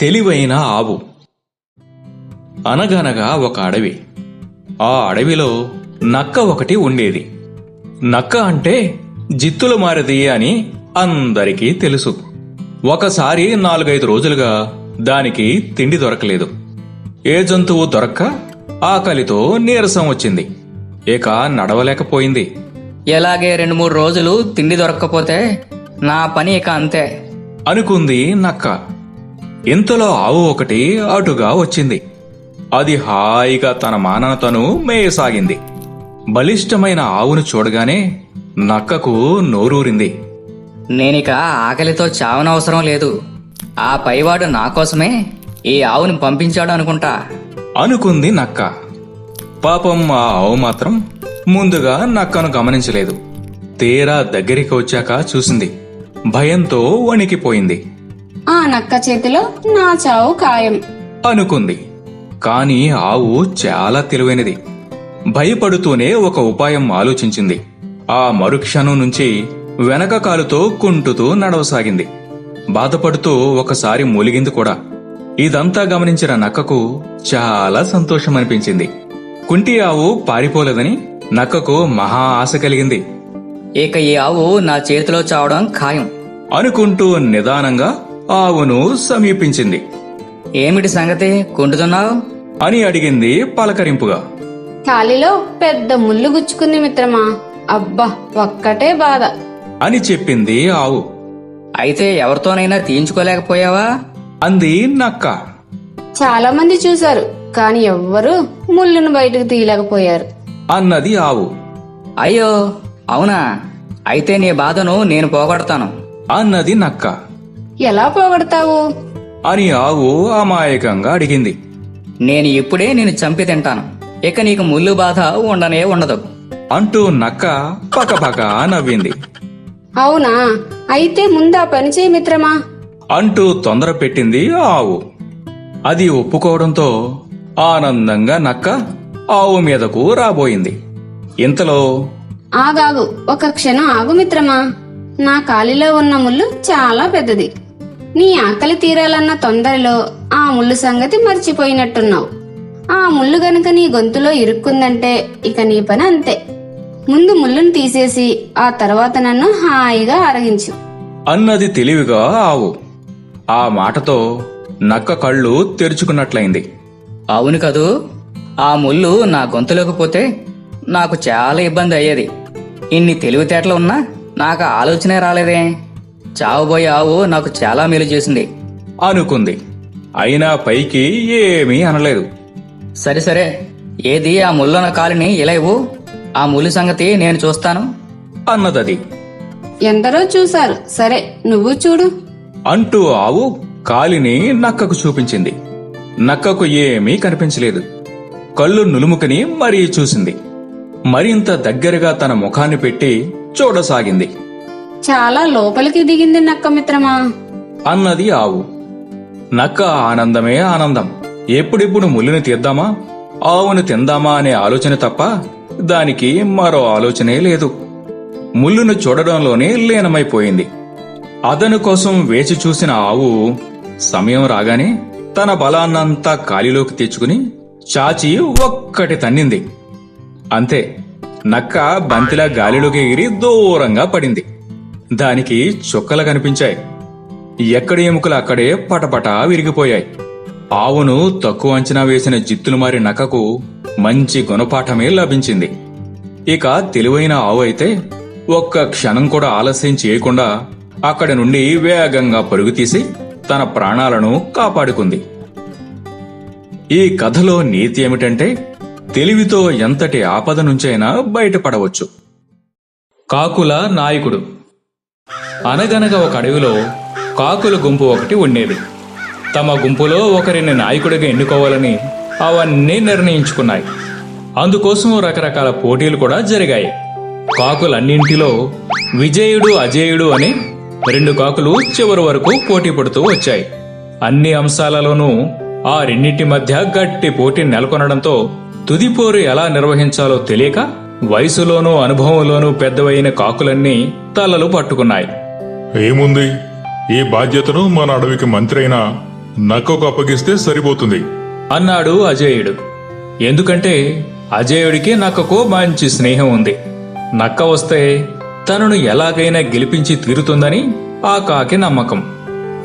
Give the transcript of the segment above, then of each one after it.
తెలివైన ఆవు. అనగనగా ఒక అడవి. ఆ అడవిలో నక్క ఒకటి ఉండేది. నక్క అంటే జిత్తుల మారది అని అందరికీ తెలుసు. ఒకసారి నాలుగైదు రోజులుగా దానికి తిండి దొరకలేదు. ఏ జంతువు దొరక్క ఆకలితో నీరసం వచ్చింది. ఇక నడవలేకపోయింది. ఎలాగే రెండు మూడు రోజులు తిండి దొరక్కపోతే నా పని ఇక అంతే. అనుకుంది నక్క. ఇంతలో ఆవు ఒకటి అటుగా వచ్చింది. అది హాయిగా తన మానన తను మేయసాగింది. బలిష్టమైన ఆవును చూడగానే నక్కకు నోరూరింది. నేనిక ఆకలితో చావనవసరం లేదు. ఆ పైవాడు నా కోసమే ఈ ఆవుని పంపించాడు అనుకుంటా. అనుకుంది నక్క. పాపం ఆ ఆవు మాత్రం ముందుగా నక్కను గమనించలేదు. తీరా దగ్గరికి వచ్చాక చూసింది. భయంతో వణికిపోయింది. ఆ నక్క చేతిలో నా చావు ఖాయం. అనుకుంది. కాని ఆవు చాలా తెలివైనది. భయపడుతూనే ఒక ఉపాయం ఆలోచించింది. ఆ మరుక్షణం నుంచి వెనక కాలుతో కుంటుతూ నడవసాగింది. బాధపడుతూ ఒకసారి మూలిగింది కూడా. ఇదంతా గమనించిన నక్కకు చాలా సంతోషం అనిపించింది కుంటి ఆవు పారిపోలేదని నక్కకు మహా ఆశ కలిగింది. ఇక ఈ ఆవు నా చేతిలో చావడం ఖాయం. అనుకుంటూ నిదానంగా ఆవును సమీపించింది. ఏమిటి సంగతి? కుంటున్నావు అని అడిగింది పలకరింపుగా. కాలిలో పెద్ద ముళ్ళు గుచ్చుకుంది మిత్రమా? అబ్బా ఒక్కటే బాధ. అని చెప్పింది ఆవు. అయితే ఎవరితోనైనా తీయించుకోలేకపోయావా? అంది నక్క. చాలా మంది చూశారు కాని ఎవ్వరూ ముళ్ళును బయటకు తీయలేకపోయారు. అన్నది ఆవు. అయ్యో అవునా? అయితే నీ బాధను నేను పోగొడతాను. అన్నది నక్క. ఎలా పోగొడతావు? అని ఆవు అమాయకంగా అడిగింది. నేను ఇప్పుడే నేను చంపి తింటాను. ఇక నీకు ముళ్ళు బాధ ఉండనే ఉండదు. అంటూ నక్క పకపక నవ్వింది. అవునా? అయితే ముందా పని చేయి మిత్రమా? అంటూ తొందర పెట్టింది ఆవు. అది ఒప్పుకోవడంతో ఆనందంగా నక్క ఆవు మీదకు రాబోయింది. ఇంతలో ఆగాగు ఒక క్షణం ఆగు మిత్రమా? నా కాలిలో ఉన్న ముళ్ళు చాలా పెద్దది. నీ ఆకలి తీరాలన్న తొందరలో ఆ ముళ్ళు సంగతి మర్చిపోయినట్టున్నావు. ఆ ముళ్ళు గనుక నీ గొంతులో ఇరుక్కుందంటే ఇక నీ పని అంతే. ముందు ముళ్ళును తీసేసి ఆ తర్వాత నన్ను హాయిగా అరగించు. అన్నది తెలివిగా ఆవు. ఆ మాటతో నక్క కళ్ళు తెరుచుకున్నట్లయింది. అవును కదూ ఆ ముళ్ళు నా గొంతులోకి పోతే నాకు చాలా ఇబ్బంది అయ్యేది. ఇన్ని తెలివితేటలు ఉన్నా నాకు ఆలోచనే రాలేదే. చావబోయే ఆవు నాకు చాలా మేలు చేసింది. అనుకుంది. అయినా పైకి ఏమీ అనలేదు. సరే సరే. ఏది ఆ ముళ్ళున్న కాలిని ఇలా ఇవ్వు. ఆ ముళ్ళు సంగతి నేను చూస్తాను. అన్నదది. ఎందరో చూశారు. సరే నువ్వు చూడు. అంటూ ఆవు కాలిని నక్కకు చూపించింది. నక్కకు ఏమీ కనిపించలేదు. కళ్ళు నులుముకుని మరీ చూసింది. మరింత దగ్గరగా తన ముఖాన్ని పెట్టి చూడసాగింది. చాలా లోపలికి దిగింది నక్క మిత్రమా? అన్నది ఆవు. నక్క ఆనందమే ఆనందం. ఎప్పుడెప్పుడు ముళ్ళుని తీద్దామా? ఆవును తిందామా అనే ఆలోచన తప్ప దానికి మరో ఆలోచనే లేదు. ముళ్ళును చూడడంలోనే లీనమైపోయింది. అదను కోసం వేచి చూసిన ఆవు సమయం రాగానే తన బలాన్నంతా కాలిలోకి తెచ్చుకుని చాచి ఒక్కటి తన్నింది. అంతే నక్క బంతిలా గాలిలోకి ఎగిరి దూరంగా పడింది. దానికి చుక్కలు కనిపించాయి. ఎక్కడి ఎముకలు అక్కడే పటపట విరిగిపోయాయి. ఆవును తక్కువ అంచనా వేసిన జిత్తులు మారి నకకు మంచి గుణపాఠమే లభించింది. ఇక తెలివైన ఆవు అయితే ఒక్క క్షణం కూడా ఆలస్యం చేయకుండా అక్కడి నుండి వేగంగా పరుగుతీసి తన ప్రాణాలను కాపాడుకుంది. ఈ కథలో నీతి ఏమిటంటే తెలివితో ఎంతటి ఆపద నుంచైనా బయటపడవచ్చు. కాకుల నాయకుడు అనగనగా ఒక అడవిలో కాకుల గుంపు ఒకటి ఉండేది. తమ గుంపులో ఒకరిని నాయకుడిగా ఎన్నుకోవాలని అవన్నీ నిర్ణయించుకున్నాయి. అందుకోసం రకరకాల పోటీలు కూడా జరిగాయి. కాకులన్నింటిలో విజయుడు అజేయుడు అని రెండు కాకులు చివరి వరకు పోటీ పడుతూ వచ్చాయి. అన్ని అంశాలలోనూ ఆ రెండింటి మధ్య గట్టి పోటీ నెలకొనడంతో తుదిపోరు ఎలా నిర్వహించాలో తెలియక వయసులోనూ అనుభవంలోనూ పెద్దవైన కాకులన్నీ తలలు పట్టుకున్నాయి. ఏముంది? ఈ బాధ్యతను మన అడవికి మంత్రి అయిన నక్కకు అప్పగిస్తే సరిపోతుంది. అన్నాడు అజేయుడు. ఎందుకంటే అజేయుడికి నక్కకు మంచి స్నేహం ఉంది. నక్క వస్తే తనను ఎలాగైనా గెలిపించి తీరుతుందని ఆ కాకి నమ్మకం.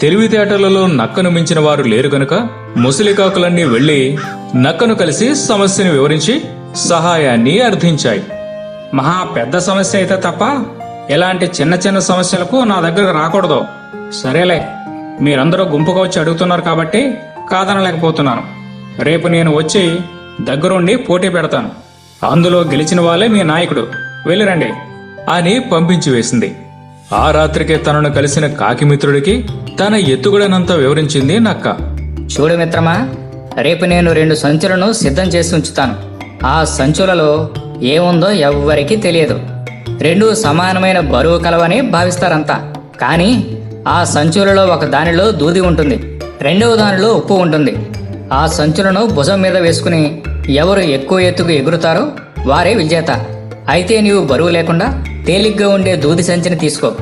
తెలివితేటలలో నక్కను మించిన వారు లేరు గనుక ముసలి కాకులన్నీ వెళ్ళి నక్కను కలిసి సమస్యను వివరించి సహాయాన్ని అర్థించాయి. మహా పెద్ద సమస్య అయితే తప్ప ఇలాంటి చిన్న చిన్న సమస్యలకు నా దగ్గరకు రాకూడదు. సరేలే మీరందరూ గుంపుగా వచ్చి అడుగుతున్నారు కాబట్టి కాదనలేకపోతున్నాను. రేపు నేను వచ్చి దగ్గరుండి పోటీ పెడతాను. అందులో గెలిచిన వాళ్ళే మీ నాయకుడు. వెళ్ళిరండి. అని పంపించి వేసింది. ఆ రాత్రికే తనను కలిసిన కాకిమిత్రుడికి తన ఎత్తుగడనంతా వివరించింది నక్క. చూడు మిత్రమా రేపు నేను రెండు సంచులను సిద్ధం చేసి ఉంచుతాను. ఆ సంచులలో ఏముందో ఎవ్వరికీ తెలియదు. రెండు సమానమైన బరువు కలవని భావిస్తారంతా. కానీ ఆ సంచులలో ఒక దానిలో దూది ఉంటుంది. రెండవ దానిలో ఉప్పు ఉంటుంది. ఆ సంచులను భుజం మీద వేసుకుని ఎవరు ఎక్కువ ఎత్తుకు ఎగురుతారో వారే విజేత. అయితే నీవు బరువు లేకుండా తేలిగ్గా ఉండే దూది సంచిని తీసుకో.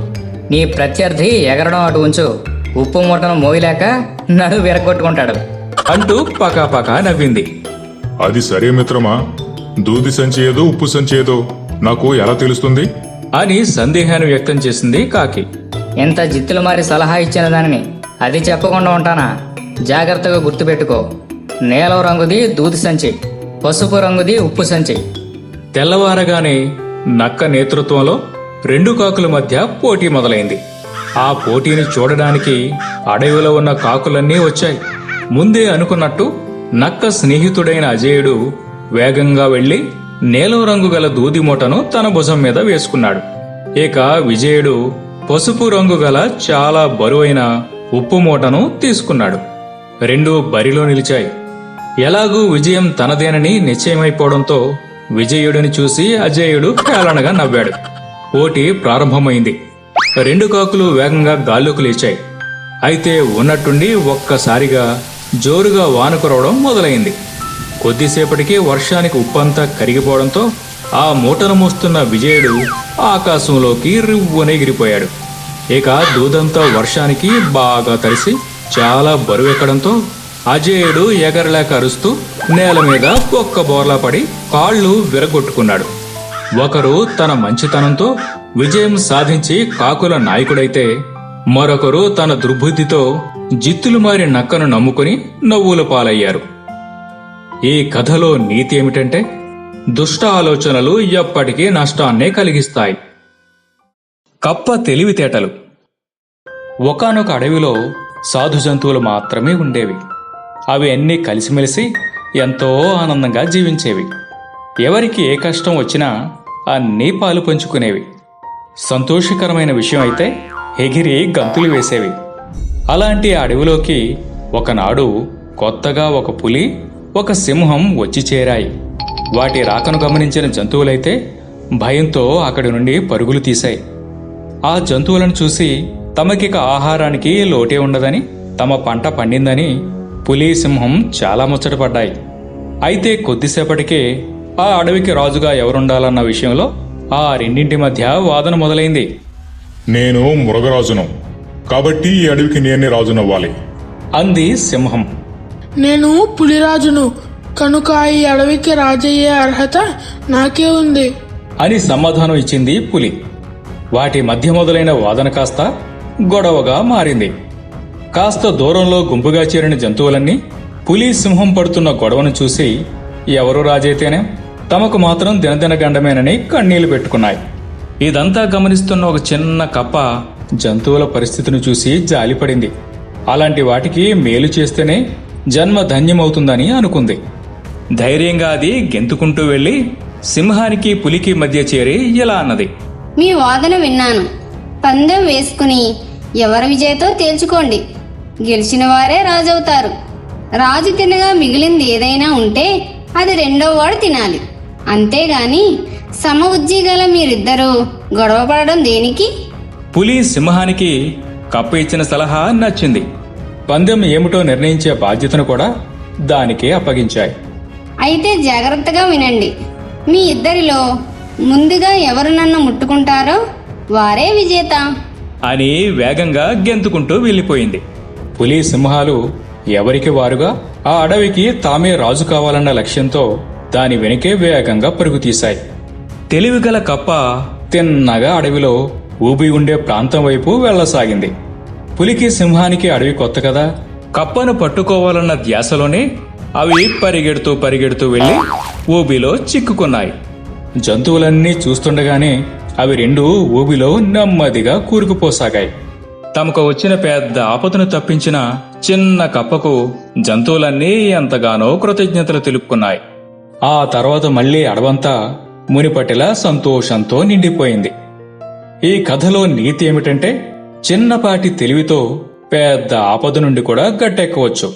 నీ ప్రత్యర్థి ఎగరడం అటు ఉంచు. ఉప్పు మూటను మోయలేక నడు విరగొట్టుకుంటాడు. అంటూ పకాపకా నవ్వింది. అది సరే మిత్రమా? దూది సంచి ఏదో ఉప్పు సంచి ఏదో. నాకు ఎలా తెలుస్తుంది? అని సందేహాన్ని వ్యక్తం చేసింది కాకి. ఎంత జిత్తులు మారి సలహా ఇచ్చిన దానిని అది చెప్పకుండా ఉంటానా? జాగ్రత్తగా గుర్తుపెట్టుకో. నీలం రంగుది దూది సంచి పసుపు రంగుది ఉప్పు సంచి. తెల్లవారగానే నక్క నేతృత్వంలో రెండు కాకుల మధ్య పోటీ మొదలైంది. ఆ పోటీని చూడడానికి అడవిలో ఉన్న కాకులన్నీ వచ్చాయి. ముందే అనుకున్నట్టు నక్క స్నేహితుడైన అజేయుడు వేగంగా వెళ్ళి నీలం రంగు గల దూది మూటను తన భుజం మీద వేసుకున్నాడు. ఇక విజయుడు పసుపు రంగు గల చాలా బరువైన ఉప్పు మూటను తీసుకున్నాడు. రెండు బరిలో నిలిచాయి. ఎలాగూ విజయం తనదేనని నిశ్చయమైపోవడంతో విజయుడిని చూసి అజేయుడు హేళనగా నవ్వాడు. పోటీ ప్రారంభమైంది. రెండు కాకులు వేగంగా గాల్లోకి లేచాయి. అయితే ఉన్నట్టుండి ఒక్కసారిగా జోరుగా వాన కురవడం మొదలైంది. కొద్దిసేపటికి వర్షానికి ఉప్పంతా కరిగిపోవడంతో ఆ మూటను మోస్తున్న విజయుడు ఆకాశంలోకి రివ్వున ఎగిరిపోయాడు. ఇక దూదంతా వర్షానికి బాగా తడిసి చాలా బరువెక్కడంతో అజేయుడు ఎగరలేక అరుస్తూ నేల మీద ఒక్క బోర్లా పడి కాళ్ళు విరగొట్టుకున్నాడు. ఒకరు తన మంచితనంతో విజయం సాధించి కాకుల నాయకుడైతే మరొకరు తన దుర్బుద్ధితో జిత్తులు మారి నక్కను నమ్ముకుని నవ్వుల పాలయ్యారు. ఈ కథలో నీతి ఏమిటంటే దుష్ట ఆలోచనలు ఎప్పటికీ నష్టాన్నే కలిగిస్తాయి. కప్ప తెలివితేటలు. ఒకానొక అడవిలో సాధు జంతువులు మాత్రమే ఉండేవి. అవి అన్నీ కలిసిమెలిసి ఎంతో ఆనందంగా జీవించేవి. ఎవరికి ఏ కష్టం వచ్చినా అన్నీ పాలు పంచుకునేవి. సంతోషకరమైన విషయం అయితే ఎగిరి గంతులు వేసేవి. అలాంటి ఆ అడవిలోకి ఒకనాడు కొత్తగా ఒక పులి ఒక సింహం వచ్చి చేరాయి. వాటి రాకను గమనించిన జంతువులైతే భయంతో అక్కడి నుండి పరుగులు తీశాయి. ఆ జంతువులను చూసి తమకిక ఆహారానికి లోటే ఉండదని తమ పంట పండిందని పులి సింహం చాలా ముచ్చటపడ్డాయి. అయితే కొద్దిసేపటికే ఆ అడవికి రాజుగా ఎవరుండాలన్న విషయంలో ఆ రెండింటి మధ్య వాదన మొదలైంది. నేను మృగరాజును కాబట్టి ఈ అడవికి నేనే రాజునవ్వాలి. అంది సింహం. నేను పులిరాజును కనుక ఈ అడవికి రాజయ్యే అర్హత నాకే ఉంది. అని సమాధానం ఇచ్చింది పులి. వాటి మధ్య మొదలైన వాదన కాస్త గొడవగా మారింది. కాస్త దూరంలో గుంపుగా చేరిన జంతువులన్నీ పులి సింహం పడుతున్న గొడవను చూసి ఎవరు రాజైతేనే తమకు మాత్రం దినదిన గండమేనని కన్నీళ్ళు పెట్టుకున్నాయి. ఇదంతా గమనిస్తున్న ఒక చిన్న కప్ప జంతువుల పరిస్థితిని చూసి జాలిపడింది. అలాంటి వాటికి మేలు చేస్తేనే జన్మ ధన్యమవుతుందని అనుకుంది. ధైర్యంగా అది గెంతుకుంటూ వెళ్ళి సింహానికి పులికి మధ్య చేరి ఇలా అన్నది. మీ వాదన విన్నాను. పందెం వేసుకుని ఎవరి విజయతో తేల్చుకోండి. గెలిచిన వారే రాజవుతారు. రాజు తినగా మిగిలింది ఏదైనా ఉంటే అది రెండో వాడు తినాలి. అంతేగాని సమ ఉజ్జీ గల మీరిద్దరూ గొడవపడడం దేనికి? పులి సింహానికి కప్ప ఇచ్చిన సలహా నచ్చింది. పందెం ఏమిటో నిర్ణయించే బాధ్యతను కూడా దానికే అప్పగించాయి. అయితే జాగ్రత్తగా వినండి. మీ ఇద్దరిలో ముందుగా ఎవరు నన్ను ముట్టుకుంటారో వారే విజేత. అని వేగంగా గెంతుకుంటూ వెళ్ళిపోయింది. పులి సింహాలు ఎవరికి వారుగా ఆ అడవికి తామే రాజు కావాలన్న లక్ష్యంతో దాని వెనుకే వేగంగా పరుగు తీశాయి తెలివిగల కప్ప తిన్నగా అడవిలో ఊబి ఉండే ప్రాంతం వైపు వెళ్ళసాగింది పులికి సింహానికి అడవి కొత్త కదా. కప్పను పట్టుకోవాలన్న ధ్యాసలోనే అవి పరిగెడుతూ పరిగెడుతూ వెళ్ళి ఊబిలో చిక్కుకున్నాయి. జంతువులన్నీ చూస్తుండగానే అవి రెండు ఊబిలో నెమ్మదిగా కూరుకుపోసాగాయి. తమకు వచ్చిన పెద్ద ఆపదను తప్పించిన చిన్న కప్పకు జంతువులన్నీ ఎంతగానో కృతజ్ఞతలు తెలుపుకున్నాయి. ఆ తర్వాత మళ్ళీ అడవంతా మునిపటిలా సంతోషంతో నిండిపోయింది. ఈ కథలో నీతి ఏమిటంటే చిన్నపాటి తెలివితో పెద్ద ఆపద నుండి కూడా గట్టెక్కవచ్చు.